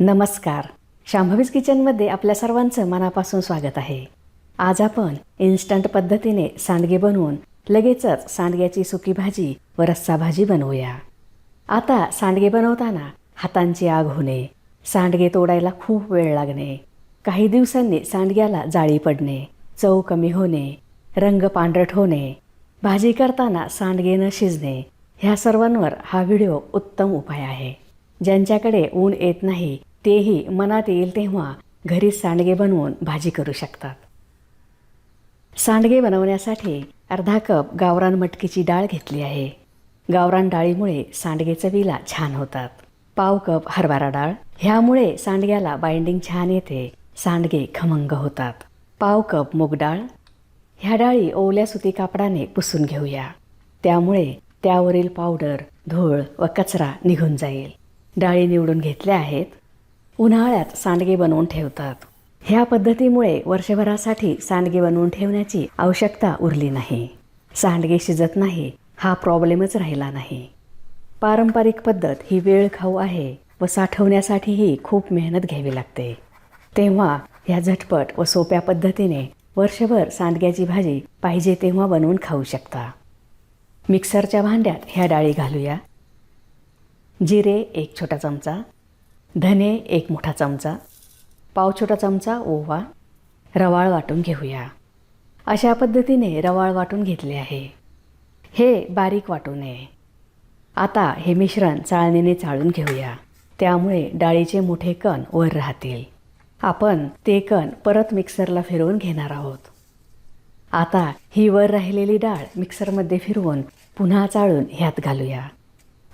नमस्कार. शांभवीज किचनमध्ये आपल्या सर्वांचं मनापासून स्वागत आहे. आज आपण इन्स्टंट पद्धतीने सांडगे बनवून लगेचच सांडग्याची सुकी भाजी व रस्सा भाजी बनवूया. आता सांडगे बनवताना हातांची आग होणे सांडगे तोडायला खूप वेळ लागणे काही दिवसांनी सांडग्याला जाळी पडणे चव कमी होणे रंग पांढरट होणे भाजी करताना सांडगे न शिजणे ह्या सर्वांवर हा व्हिडिओ उत्तम उपाय आहे. ज्यांच्याकडे ऊन येत नाही तेही मनात येईल तेव्हा घरीच सांडगे बनवून भाजी करू शकतात. सांडगे बनवण्यासाठी अर्धा कप गावरान मटकीची डाळ घेतली आहे. गावरान डाळीमुळे सांडगे चवीला छान होतात. पाव कप हरभरा डाळ. ह्यामुळे सांडग्याला बाइंडिंग छान येते. सांडगे खमंग होतात. पाव कप मूग डाळ. ह्या डाळी ओल्या सुती कापडाने पुसून घेऊया. त्यामुळे त्यावरील पावडर धूळ व कचरा निघून जाईल. डाळी निवडून घेतल्या आहेत. उन्हाळ्यात सांडगे बनवून ठेवतात. ह्या पद्धतीमुळे वर्षभरासाठी सांडगे बनवून ठेवण्याची आवश्यकता उरली नाही. सांडगे शिजत नाही हा प्रॉब्लेमच राहिला नाही. पारंपरिक पद्धत ही वेळ खाऊ आहे व साठवण्यासाठीही खूप मेहनत घ्यावी लागते. तेव्हा ह्या झटपट व सोप्या पद्धतीने वर्षभर सांडग्याची भाजी पाहिजे तेव्हा बनवून खाऊ शकता. मिक्सरच्या भांड्यात ह्या डाळी घालूया. जिरे एक छोटा चमचा. धने एक मोठा चमचा पाव छोटा चमचा ओवा रवाळ वाटून घेऊया. अशा पद्धतीने रवाळ वाटून घेतले आहे. हे बारीक वाटू नये. आता हे मिश्रण चाळणीने चाळून घेऊया. त्यामुळे डाळीचे मोठे कण वर राहतील. आपण ते कण परत मिक्सरला फिरवून घेणार आहोत. आता ही वर राहिलेली डाळ मिक्सरमध्ये फिरवून पुन्हा चाळून ह्यात घालूया.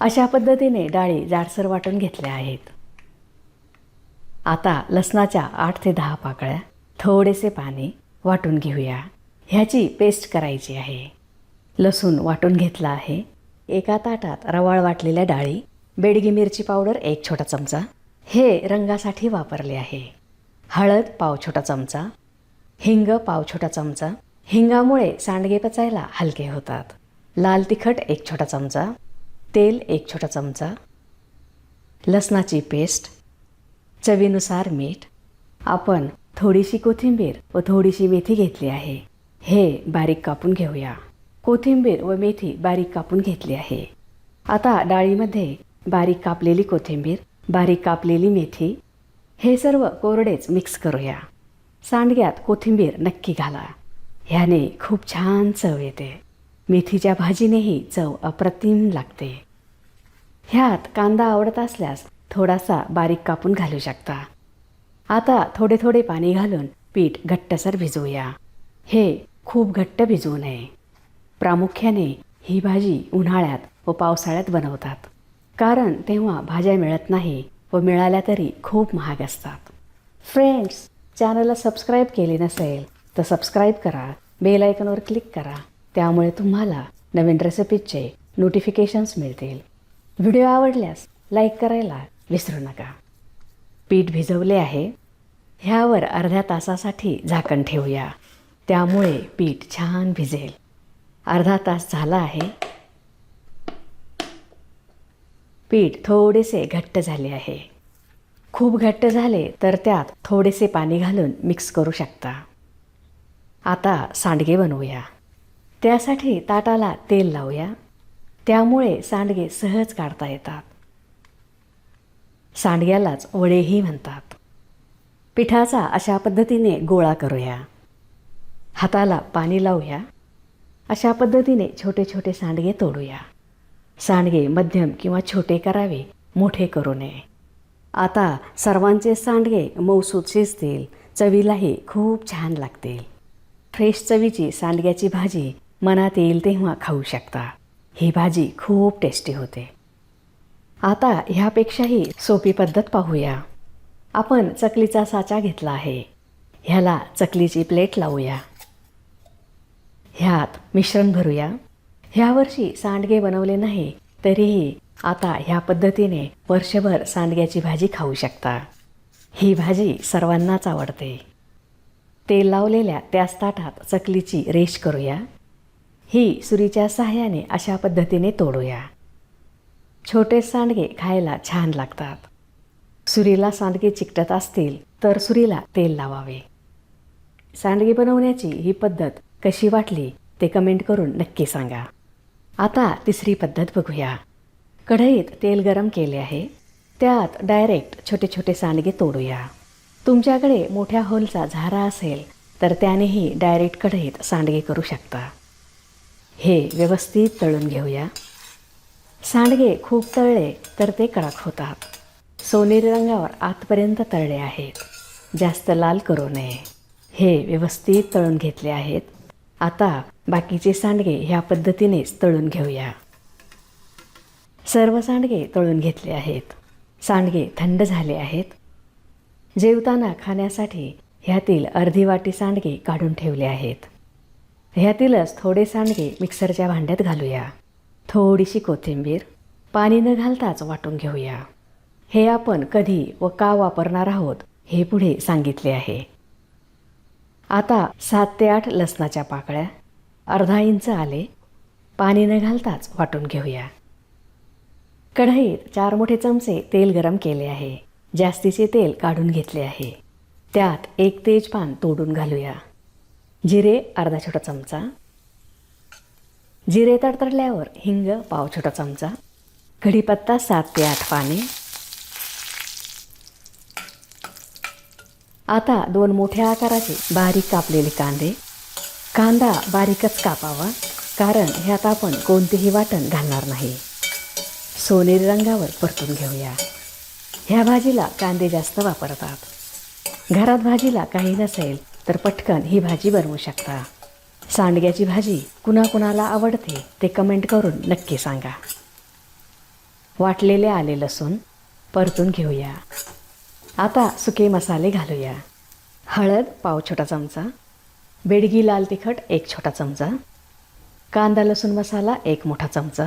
अशा पद्धतीने डाळी जाडसर वाटून घेतल्या आहेत. आता लसणाच्या आठ ते दहा पाकळ्या थोडेसे पाणी वाटून घेऊया. ह्याची पेस्ट करायची आहे. लसूण वाटून घेतला आहे. एका ताटात रवाळ वाटलेल्या डाळी बेडगी मिरची पावडर एक छोटा चमचा हे रंगासाठी वापरले आहे. हळद पाव छोटा चमचा हिंग पाव छोटा चमचा हिंगामुळे सांडगे पचायला हलके होतात. लाल तिखट एक छोटा चमचा तेल एक छोटा चमचा लसणाची पेस्ट चवीनुसार मीठ आपण थोडीशी कोथिंबीर व थोडीशी मेथी घेतली आहे. हे बारीक कापून घेऊया. कोथिंबीर व मेथी बारीक कापून घेतली आहे. आता डाळीमध्ये बारीक कापलेली कोथिंबीर बारीक कापलेली मेथी हे सर्व कोरडेच मिक्स करूया. सांडग्यात कोथिंबीर नक्की घाला. ह्याने खूप छान चव येते. मेथीच्या भाजीनेही चव अप्रतिम लागते. ह्यात कांदा आवडत असल्यास थोडासा बारीक कापून घालू शकता. आता थोडे थोडे पाणी घालून पीठ घट्टसर भिजवूया. हे खूप घट्ट भिजवू नये. प्रामुख्याने ही भाजी उन्हाळ्यात व पावसाळ्यात बनवतात. कारण तेव्हा भाज्या मिळत नाही व मिळाल्या तरी खूप महाग असतात. फ्रेंड्स चॅनलला सबस्क्राईब केले नसेल तर सबस्क्राईब करा बेल आयकॉनवर क्लिक करा. त्यामुळे तुम्हाला नवीन रेसिपीजचे नोटिफिकेशन्स मिळतील. व्हिडिओ आवडल्यास लाईक करायला विसरू नका. पीठ भिजवले आहे. ह्यावर अर्ध्या तासासाठी झाकण ठेवूया. त्यामुळे पीठ छान भिजेल. अर्धा तास झाला आहे. पीठ थोडेसे घट्ट झाले आहे. खूप घट्ट झाले तर त्यात थोडेसे पाणी घालून मिक्स करू शकता. आता सांडगे बनवूया. त्यासाठी ताटाला तेल लावूया. त्यामुळे सांडगे सहज काढता येतात. सांडग्यालाच वडेही म्हणतात. पिठाचा अशा पद्धतीने गोळा करूया. हाताला पाणी लावूया. अशा पद्धतीने छोटे छोटे सांडगे तोडूया. सांडगे मध्यम किंवा छोटे करावे मोठे करू नये. आता सर्वांचे सांडगे मौसूद शिजतील चवीलाही खूप छान लागतील. फ्रेश चवीची सांडग्याची भाजी मनात येईल तेव्हा खाऊ शकता. ही भाजी खूप टेस्टी होते. आता ह्यापेक्षाही सोपी पद्धत पाहूया. आपण चकलीचा साचा घेतला आहे. ह्याला चकलीची प्लेट लावूया. ह्यात मिश्रण भरूया. ह्या वर्षी सांडगे बनवले नाही तरीही आता ह्या पद्धतीने वर्षभर सांडग्याची भाजी खाऊ शकता. ही भाजी सर्वांनाच आवडते. तेल लावलेल्या त्याच ताटात चकलीची रेश करूया. ही सुरीच्या सहाय्याने अशा पद्धतीने तोडूया. छोटे सांडगे खायला छान लागतात. सुरीला सांडगे चिकटत असतील तर सुरीला तेल लावावे. सांडगे बनवण्याची ही पद्धत कशी वाटली ते कमेंट करून नक्की सांगा. आता तिसरी पद्धत बघूया. कढईत तेल गरम केले आहे. त्यात डायरेक्ट छोटे छोटे सांडगे तोडूया. तुमच्याकडे मोठ्या होलचा झारा असेल तर त्यानेही डायरेक्ट कढईत सांडगे करू शकता. हे व्यवस्थित तळून घेऊया. सांडगे खूप तळले तर ते कडक होतात. सोनेरी रंगावर आतपर्यंत तळले आहेत. जास्त लाल करू नये. हे व्यवस्थित तळून घेतले आहेत. आता बाकीचे सांडगे ह्या पद्धतीनेच तळून घेऊया. सर्व सांडगे तळून घेतले आहेत. सांडगे थंड झाले आहेत. जेवताना खाण्यासाठी ह्यातील अर्धी वाटी सांडगे काढून ठेवले आहेत. ह्यातीलच थोडे सांडगे मिक्सरच्या भांड्यात घालूया. थोडीशी कोथिंबीर पाणी न घालताच वाटून घेऊया. हे आपण कधी व का वापरणार आहोत हे पुढे सांगितले आहे. आता सात ते आठ लसणाच्या पाकळ्या अर्धा इंच आले पाणी न घालताच वाटून घेऊया. कढईत चार मोठे चमचे तेल गरम केले आहे. जास्तीचे तेल काढून घेतले आहे. त्यात एक तेजपान तोडून घालूया. जिरे अर्धा छोटा चमचा जिरे तडतडल्यावर हिंग पाव छोटा चमचा कढीपत्ता सात ते आठ पाने. आता दोन मोठ्या आकाराचे बारीक कापलेले कांदे. कांदा बारीकच कापावा कारण ह्यात आपण कोणतेही वाटण घालणार नाही. सोनेरी रंगावर परतून घेऊया. ह्या भाजीला कांदे जास्त वापरतात. घरात भाजीला काही नसेल तर पटकन ही भाजी बनवू शकता. सांडग्याची भाजी कुणाकुणाला आवडते ते कमेंट करून नक्की सांगा. वाटलेले आले लसूण परतून घेऊया. आता सुके मसाले घालूया. हळद पाव छोटा चमचा. बेडगी लाल तिखट एक छोटा चमचा. कांदा लसूण मसाला एक मोठा चमचा.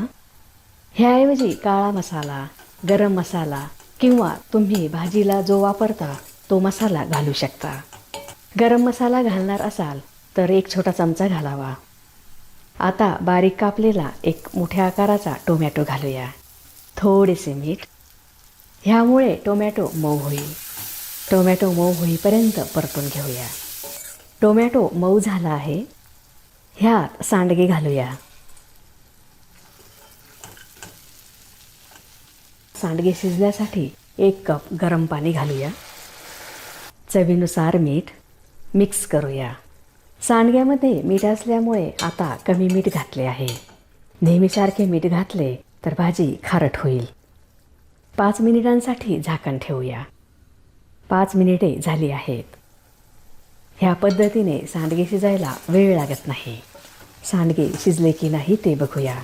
ह्याऐवजी काळा मसाला गरम मसाला किंवा तुम्ही भाजीला जो वापरता तो मसाला घालू शकता. गरम मसाला घालणार असाल तर एक छोटा चमचा घालावा. आता बारीक कापलेला एक मोठ्या आकाराचा टोमॅटो घालूया. थोडेसे मीठ. ह्यामुळे टोमॅटो मऊ होईल. टोमॅटो मऊ होईपर्यंत परतून घेऊया. टोमॅटो मऊ झाला आहे. ह्यात सांडगे घालूया. सांडगे शिजण्यासाठी एक कप गरम पाणी घालूया. चवीनुसार मीठ मिक्स करूया. सांडग्यामध्ये मीठ असल्यामुळे आता कमी मीठ घातले आहे. नेहमीसारखे मीठ घातले तर भाजी खारट होईल. पाच मिनिटांसाठी झाकण ठेवूया. पाच मिनिटे झाली आहेत. ह्या पद्धतीने सांडगे शिजायला वेळ लागत नाही. सांडगे शिजले की नाही ते बघूया.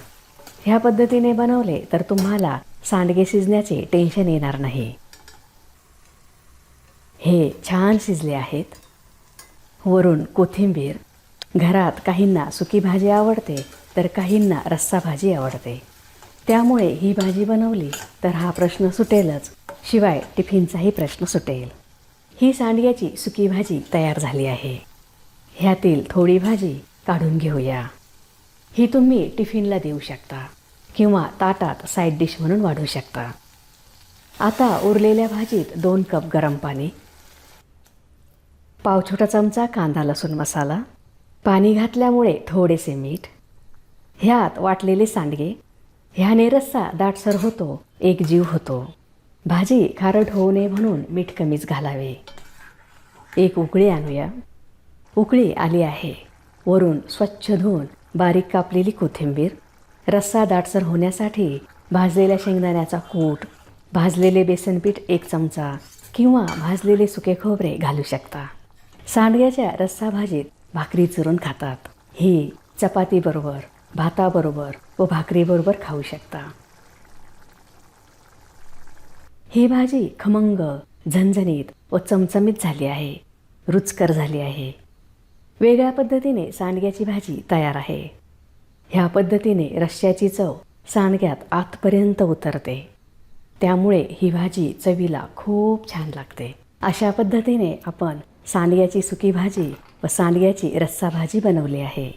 ह्या पद्धतीने बनवले तर तुम्हाला सांडगे शिजण्याचे टेन्शन येणार नाही. हे छान शिजले आहेत. वरून कोथिंबीर घरात काहींना सुकी भाजी आवडते तर काहींना रस्सा भाजी आवडते. त्यामुळे ही भाजी बनवली तर हा प्रश्न सुटेलच. शिवाय टिफिनचाही प्रश्न सुटेल. ही सांडग्याची सुकी भाजी तयार झाली आहे. ह्यातील थोडी भाजी काढून घेऊया. ही तुम्ही टिफिनला देऊ शकता किंवा ताटात साईड डिश म्हणून वाढू शकता. आता उरलेल्या भाजीत दोन कप गरम पाणी पाव छोटा चमचा कांदा लसूण मसाला पाणी घातल्यामुळे थोडेसे मीठ ह्यात वाटलेले सांडगे ह्याने रस्सा दाटसर होतो एक जीव होतो. भाजी खारट होऊ नये म्हणून मीठ कमीच घालावे. एक उकळी आणूया. उकळी आली आहे. वरून स्वच्छ धुवून बारीक कापलेली कोथिंबीर रस्सा दाटसर होण्यासाठी भाजलेल्या शेंगदाण्याचा कूट भाजलेले बेसनपीठ एक चमचा किंवा भाजलेले सुके खोबरे घालू शकता. सांडग्याच्या रस्सा भाजीत भाकरी चुरून खातात. ही चपातीबरोबर भाताबरोबर व भाकरीबरोबर खाऊ शकता. ही भाजी खमंग झणझणीत व चमचमीत झाली आहे रुचकर झाली आहे. वेगळ्या पद्धतीने सांडग्याची भाजी तयार आहे. ह्या पद्धतीने रश्श्याची चव सांडग्यात आतपर्यंत उतरते. त्यामुळे ही भाजी चवीला खूप छान लागते. अशा पद्धतीने आपण सांडग्याची सुकी भाजी व सांडग्याची रस्सा भाजी बनवली आहे.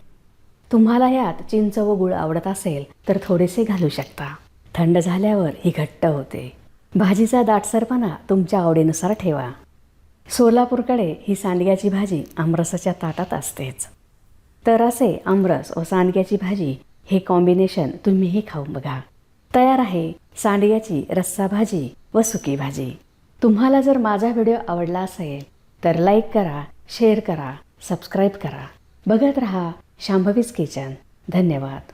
तुम्हाला यात चिंच व गुळ आवडत असेल तर थोडेसे घालू शकता. थंड झाल्यावर ही घट्ट होते. भाजीचा दाटसरपणा तुमच्या आवडीनुसार ठेवा. सोलापूरकडे ही सांडग्याची भाजी आमरसाच्या ताटात असतेच. तर असे आमरस व सांडग्याची भाजी हे कॉम्बिनेशन तुम्हीही खाऊन बघा. तयार आहे सांडग्याची रस्सा भाजी व सुकी भाजी. तुम्हाला जर माझा व्हिडिओ आवडला असेल तर लाईक करा शेअर करा सबस्क्राईब करा. बघत रहा शांभवीज किचन धन्यवाद.